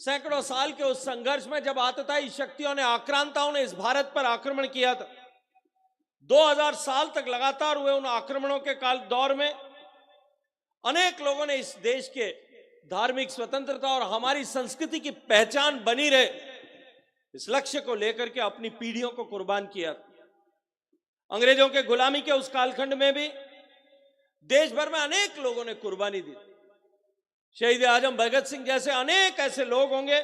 सैकड़ों साल के उस संघर्ष में जब आतताई शक्तियों ने, आक्रांताओं ने इस भारत पर आक्रमण किया था 2000 साल तक लगातार हुए उन आक्रमणों के काल दौर में, अनेक लोगों ने इस देश के धार्मिक स्वतंत्रता और हमारी संस्कृति की पहचान बनी रहे, इस लक्ष्य को लेकर के अपनी पीढ़ियों को कुर्बान किया अंग्रेज़ों के गुलामी के उस कालखंड में भी देश भर में अनेक लोगों ने कुर्बानी दी। शहीद आज़म भगत सिंह जैसे अनेक ऐसे लोग होंगे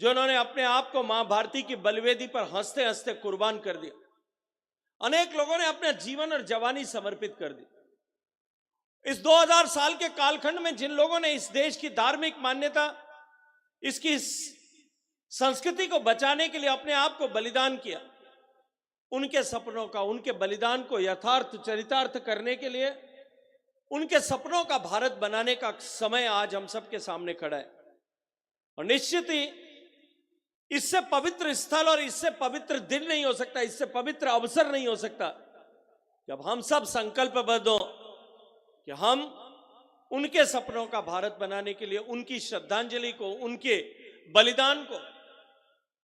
जिन्होंने अपने आप को माँ भारती की बलवेदी पर हँसते हँसते कुर्बान कर दिया। अनेक लोगों ने अपना जीवन और जवानी समर्पित कर दी। इस 2000 साल के कालखंड में जिन लोगों ने इस देश की धार्मिक मान्यता, इसकी संस्कृति को बचाने के लिए अपने आप को बलिदान किया, उनके सपनों का, उनके बलिदान को यथार्थ, चरितार्थ करने के लिए उनके सपनों का भारत बनाने का समय आज हम सबके सामने खड़ा है। और निश्चित ही इससे पवित्र स्थल और इससे पवित्र दिन नहीं हो सकता, इससे पवित्र अवसर नहीं हो सकता। जब हम सब संकल्पबद्ध हो कि हम उनके सपनों का भारत बनाने के लिए, उनकी श्रद्धांजलि को, उनके बलिदान को,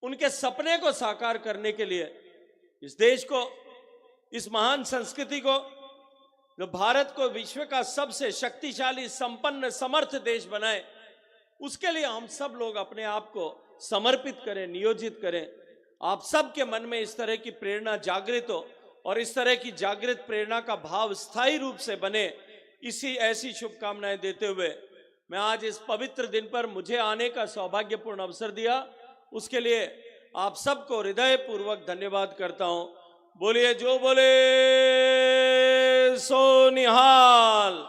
उनके सपने को साकार करने के लिए इस देश को, इस महान संस्कृति को जो भारत को विश्व का सबसे शक्तिशाली, संपन्न, समर्थ देश बनाए, उसके लिए हम सब लोग अपने आप को समर्पित करें, नियोजित करें। आप सबके मन में इस तरह की प्रेरणा जागृत हो और इस तरह की जागृत प्रेरणा का भाव स्थायी रूप से बने, इसी, ऐसी शुभकामनाएँ देते हुए मैं आज इस पवित्र दिन पर मुझे आने का सौभाग्यपूर्ण अवसर दिया। उसके लिए आप सबको हृदय पूर्वक धन्यवाद करता हूँ। बोलिए, जो बोले। ਸੋ ਨਿਹਾਲ।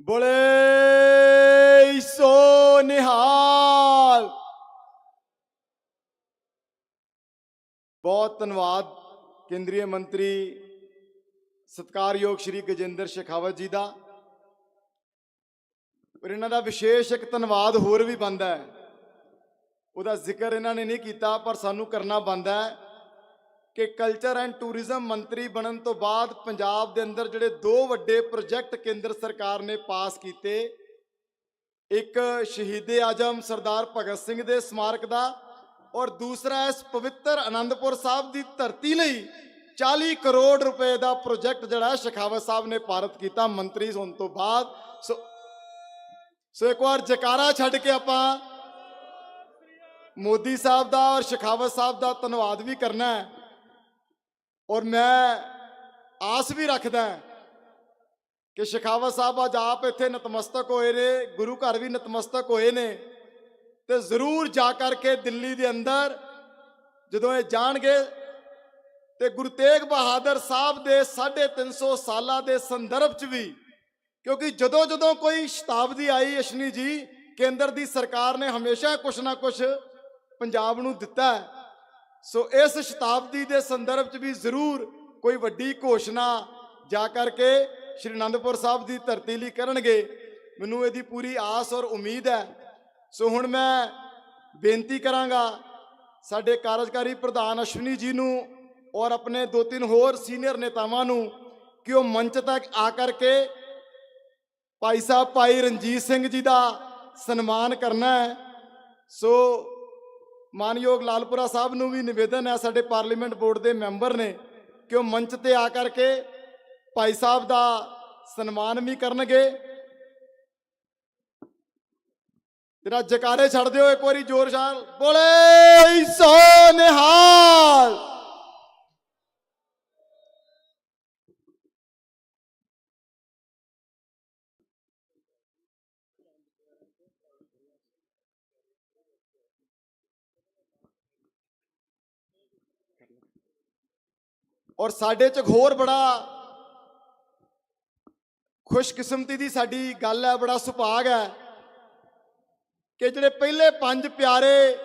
ਬੋਲੇ, ਸੋ ਨਿਹਾਲ। ਬਹੁਤ ਧੰਨਵਾਦ ਕੇਂਦਰੀ ਮੰਤਰੀ ਸਤਕਾਰਯੋਗ ਸ਼੍ਰੀ ਗਜੇਂਦਰ ਸ਼ੇਖਾਵਤ ਜੀ ਦਾ। ਔਰ ਇਹਨਾਂ ਦਾ ਵਿਸ਼ੇਸ਼ ਇੱਕ ਧੰਨਵਾਦ ਹੋਰ ਵੀ ਬੰਦਾ ਹੈ। ਉਹਦਾ ਜ਼ਿਕਰ ਇਹਨਾਂ ਨੇ ਨਹੀਂ ਕੀਤਾ, ਪਰ ਸਾਨੂੰ ਕਰਨਾ ਬੰਦਾ ਹੈ ਕਿ ਕਲਚਰ ਐਂਡ ਟੂਰਿਜ਼ਮ ਮੰਤਰੀ ਬਣਨ ਤੋਂ ਬਾਅਦ ਪੰਜਾਬ ਦੇ ਅੰਦਰ ਜਿਹੜੇ ਦੋ ਵੱਡੇ ਪ੍ਰੋਜੈਕਟ ਕੇਂਦਰ ਸਰਕਾਰ ਨੇ ਪਾਸ ਕੀਤੇ, ਇੱਕ ਸ਼ਹੀਦੇ ਆਜਮ ਸਰਦਾਰ ਭਗਤ ਸਿੰਘ ਦੇ ਸਮਾਰਕ ਦਾ ਔਰ ਦੂਸਰਾ ਇਸ ਪਵਿੱਤਰ ਆਨੰਦਪੁਰ ਸਾਹਿਬ ਦੀ ਧਰਤੀ ਲਈ 40 ਕਰੋੜ ਰੁਪਏ ਦਾ ਪ੍ਰੋਜੈਕਟ ਜਿਹੜਾ ਸ਼ਖਾਵਤ ਸਾਹਿਬ ਨੇ ਪਾਰਿਤ ਕੀਤਾ ਮੰਤਰੀ ਹੋਣ ਤੋਂ ਬਾਅਦ। ਸੋ ਸੋ ਇੱਕ ਵਾਰ ਜਕਾਰਾ ਛੱਡ ਕੇ ਆਪਾਂ ਮੋਦੀ ਸਾਹਿਬ ਦਾ ਔਰ ਸ਼ਖਾਵਤ ਸਾਹਿਬ ਦਾ ਧੰਨਵਾਦ ਵੀ ਕਰਨਾ ਹੈ। ਔਰ ਮੈਂ ਆਸ ਵੀ ਰੱਖਦਾ ਕਿ ਸ਼ਖਾਵਤ ਸਾਹਿਬ ਅੱਜ ਆਪ ਇੱਥੇ ਨਤਮਸਤਕ ਹੋਏ ਨੇ, ਗੁਰੂ ਘਰ ਵੀ ਨਤਮਸਤਕ ਹੋਏ ਨੇ ਤੇ ਜ਼ਰੂਰ ਜਾ ਕਰਕੇ ਦਿੱਲੀ ਦੇ ਅੰਦਰ ਜਦੋਂ ਇਹ ਜਾਣਗੇ ਤੇ ਗੁਰੂ ਤੇਗ ਬਹਾਦਰ ਸਾਹਿਬ ਦੇ 350 ਸਾਲਾਂ ਦੇ ਸੰਦਰਭ 'ਚ ਵੀ ਕਿਉਂਕਿ ਜਦੋਂ ਜਦੋਂ ਕੋਈ ਸ਼ਤਾਬਦੀ ਆਈ ਅਸ਼ਨੀ ਜੀ, ਕੇਂਦਰ ਦੀ ਸਰਕਾਰ ਨੇ ਹਮੇਸ਼ਾ ਕੁਛ ਨਾ ਕੁਛ ਪੰਜਾਬ ਨੂੰ ਦਿੱਤਾ ਸੋ ਇਸ ਸ਼ਤਾਬਦੀ ਦੇ ਸੰਦਰਭ 'ਚ ਵੀ ਜ਼ਰੂਰ ਕੋਈ ਵੱਡੀ ਘੋਸ਼ਣਾ ਜਾ ਕਰਕੇ ਸ਼੍ਰੀ ਅਨੰਦਪੁਰ ਸਾਹਿਬ ਦੀ ਧਰਤੀ ਲਈ ਕਰਨਗੇ। ਮੈਨੂੰ ਇਹਦੀ ਪੂਰੀ ਆਸ ਔਰ ਉਮੀਦ ਹੈ। ਸੋ ਹੁਣ ਮੈਂ ਬੇਨਤੀ ਕਰਾਂਗਾ ਸਾਡੇ ਕਾਰਜਕਾਰੀ ਪ੍ਰਧਾਨ ਅਸ਼ਵਨੀ ਜੀ ਨੂੰ ਔਰ ਆਪਣੇ ਦੋ ਤਿੰਨ ਹੋਰ ਸੀਨੀਅਰ ਨੇਤਾਵਾਂ ਨੂੰ ਕਿ ਉਹ ਮੰਚ ਤੱਕ ਆ ਕਰਕੇ ਭਾਈ ਸਾਹਿਬ, ਭਾਈ ਰਣਜੀਤ ਸਿੰਘ ਜੀ ਦਾ ਸਨਮਾਨ ਕਰਨਾ ਹੈ। ਸੋ ਮਾਨਯੋਗ ਲਾਲਪੁਰਾ ਸਾਹਿਬ ਨੂੰ ਵੀ ਨਿਵੇਦਨ ਹੈ, ਸਾਡੇ ਪਾਰਲੀਮੈਂਟ ਬੋਰਡ ਦੇ ਮੈਂਬਰ ਨੇ ਕਿ ਉਹ ਮੰਚ ਤੇ ਆ ਕਰਕੇ ਭਾਈ ਸਾਹਿਬ ਦਾ ਸਨਮਾਨ ਵੀ ਕਰਨਗੇ। ਤੇਰਾ ਜਕਾਰੇ ਛੱਡ ਦਿਓ ਇੱਕ ਵਾਰੀ ਜ਼ੋਰ ਸ਼ਾਰ ਬੋਲੇ ਸੋ ਨਿਹਾਲ! ਔਰ ਸਾਡੇ ਚ ਹੋਰ ਬੜਾ ਖੁਸ਼ਕਿਸਮਤੀ ਦੀ ਸਾਡੀ ਗੱਲ ਹੈ, ਬੜਾ ਸੁਭਾਗ ਹੈ ਕਿ ਜਿਹੜੇ ਪਹਿਲੇ ਪੰਜ ਪਿਆਰੇ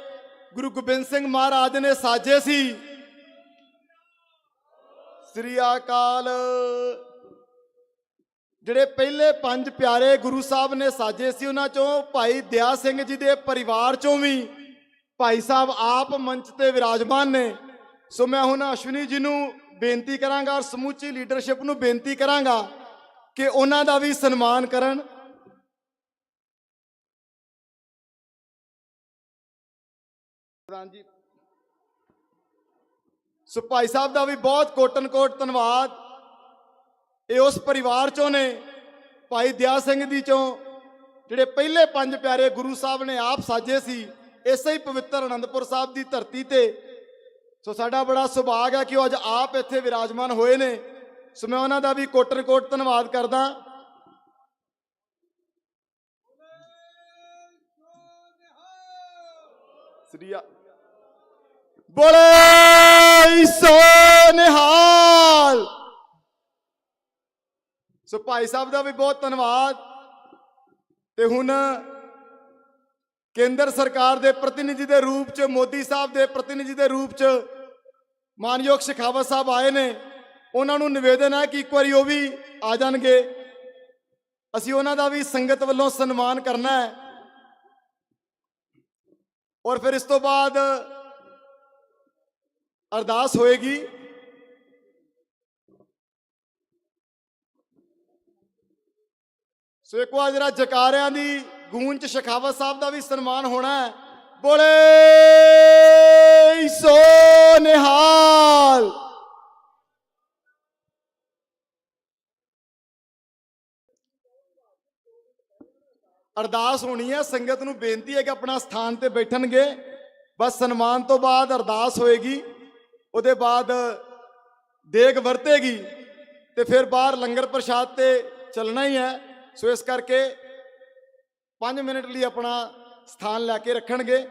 ਗੁਰੂ ਗੋਬਿੰਦ ਸਿੰਘ ਮਹਾਰਾਜ ਨੇ ਸਾਜੇ ਸੀ, ਸ੍ਰੀ ਅਕਾਲ। ਜਿਹੜੇ ਪਹਿਲੇ ਪੰਜ ਪਿਆਰੇ ਗੁਰੂ ਸਾਹਿਬ ਨੇ ਸਾਜੇ ਸੀ, ਉਹਨਾਂ ਚੋਂ ਭਾਈ ਦਇਆ ਸਿੰਘ ਜੀ ਦੇ ਪਰਿਵਾਰ ਚੋਂ ਵੀ ਭਾਈ ਸਾਹਿਬ ਆਪ ਮੰਚ ਤੇ ਵਿਰਾਜਮਾਨ ਨੇ। ਸੋ ਮੈਂ ਹੁਣ ਅਸ਼ਵਨੀ ਜੀ ਨੂੰ ਬੇਨਤੀ ਕਰਾਂਗਾ ਔਰ ਸਮੁੱਚੀ ਲੀਡਰਸ਼ਿਪ ਨੂੰ ਬੇਨਤੀ ਕਰਾਂਗਾ ਕਿ ਉਹਨਾਂ ਦਾ ਵੀ ਸਨਮਾਨ ਕਰਨ। ਪ੍ਰਧਾਨ ਜੀ, ਸੋ ਭਾਈ ਸਾਹਿਬ ਦਾ ਵੀ ਬਹੁਤ ਕੋਟਨ ਕੋਟ ਧੰਨਵਾਦ। ਇਹ ਉਸ ਪਰਿਵਾਰ ਚੋਂ ਨੇ, ਭਾਈ ਦਿਆ ਸਿੰਘ ਦੀ ਚੋਂ, ਜਿਹੜੇ ਪਹਿਲੇ ਪੰਜ ਪਿਆਰੇ ਗੁਰੂ ਸਾਹਿਬ ਨੇ ਆਪ ਸਾਜੇ ਸੀ, ਇਸੇ ਹੀ ਪਵਿੱਤਰ ਅਨੰਦਪੁਰ ਸਾਹਿਬ ਦੀ ਧਰਤੀ ਤੇ ਸੋ ਸਾਡਾ ਬੜਾ ਸੁਭਾਗ ਹੈ ਕਿ ਉਹ ਅੱਜ ਆਪ ਇੱਥੇ ਵਿਰਾਜਮਾਨ ਹੋਏ ਨੇ। ਸੋ ਮੈਂ ਉਹਨਾਂ ਦਾ ਵੀ ਕੋਟਨ ਕੋਟ ਧੰਨਵਾਦ ਕਰਦਾ। ਸ੍ਰੀਆ ਬੋਲੇ ਸੋ ਨਿਹਾਲ। ਸੋ ਭਾਈ ਸਾਹਿਬ ਦਾ ਵੀ ਬਹੁਤ ਧੰਨਵਾਦ। ਤੇ ਹੁਣ ਕੇਂਦਰ ਸਰਕਾਰ ਦੇ ਪ੍ਰਤੀਨਿਧੀ ਦੇ ਰੂਪ ਚ, ਮੋਦੀ ਸਾਹਿਬ ਦੇ ਪ੍ਰਤੀਨਿਧੀ ਦੇ ਰੂਪ ਚ ਮਾਨਯੋਗ ਸ਼ਿਖਾਵਤ ਸਾਹਿਬ ਆਏ ਨੇ, ਉਹਨਾਂ ਨੂੰ ਨਿਵੇਦਨ ਹੈ ਕਿ ਇੱਕ ਵਾਰੀ ਉਹ ਵੀ ਆ ਜਾਣਗੇ। ਅਸੀਂ ਉਹਨਾਂ ਦਾ ਵੀ ਸੰਗਤ ਵੱਲੋਂ ਸਨਮਾਨ ਕਰਨਾ ਹੈ। ਔਰ ਫਿਰ ਇਸ ਤੋਂ ਬਾਅਦ ਅਰਦਾਸ ਹੋਏਗੀ। ਸੋ ਇੱਕ ਵਾਰ ਜਿਹੜਾ ਜਕਾਰਿਆਂ ਦੀ ਗੂੰਜ ਚ ਸ਼ਖਾਵਤ ਸਾਹਿਬ ਦਾ ਵੀ ਸਨਮਾਨ ਹੋਣਾ ਹੈ। ਬੋਲੇ ਸੋ! ਨਿਹਾਲ। ਅਰਦਾਸ ਹੋਣੀ ਹੈ, ਸੰਗਤ ਨੂੰ ਬੇਨਤੀ ਹੈ ਕਿ ਆਪਣਾ ਸਥਾਨ ਤੇ ਬੈਠਣਗੇ। ਬਸ ਸਨਮਾਨ ਤੋਂ ਬਾਅਦ ਅਰਦਾਸ ਹੋਏਗੀ, ਉਹਦੇ ਬਾਅਦ ਦੇਗ ਵਰਤੇਗੀ ਤੇ ਫਿਰ ਬਾਹਰ ਲੰਗਰ ਪ੍ਰਸ਼ਾਦ ਤੇ ਚੱਲਣਾ ਹੀ ਹੈ। ਸੋ ਇਸ ਕਰਕੇ 5 ਮਿੰਟ ਲਈ ਆਪਣਾ ਸਥਾਨ ਲੈ ਕੇ ਰੱਖਣਗੇ।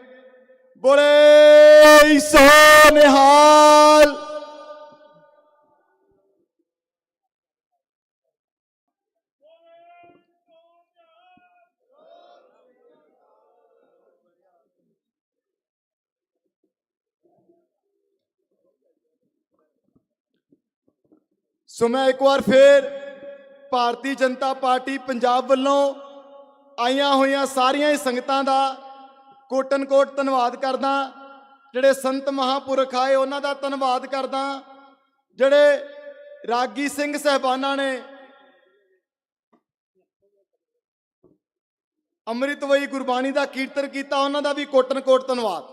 ਬੋਲੇ! ਸੋ ਨਿਹਾਲ ਸੋ ਮੈਂ ਇੱਕ ਵਾਰ ਫੇਰ ਭਾਰਤੀ ਜਨਤਾ ਪਾਰਟੀ ਪੰਜਾਬ ਵੱਲੋਂ ਆਈਆਂ ਹੋਈਆਂ ਸਾਰੀਆਂ ਹੀ ਸੰਗਤਾਂ ਦਾ ਕੋਟਨ ਕੋਟ ਧੰਨਵਾਦ ਕਰਦਾ। ਜਿਹੜੇ ਸੰਤ ਮਹਾਪੁਰਖ ਆਏ, ਉਹਨਾਂ ਦਾ ਧੰਨਵਾਦ ਕਰਦਾ। ਜਿਹੜੇ ਰਾਗੀ ਸਿੰਘ ਸਹਿਬਾਨਾਂ ਨੇ ਅੰਮ੍ਰਿਤਵਈ ਗੁਰਬਾਣੀ ਦਾ ਕੀਰਤਨ ਕੀਤਾ, ਉਹਨਾਂ ਦਾ ਵੀ ਕੋਟਨ ਕੋਟ ਧੰਨਵਾਦ।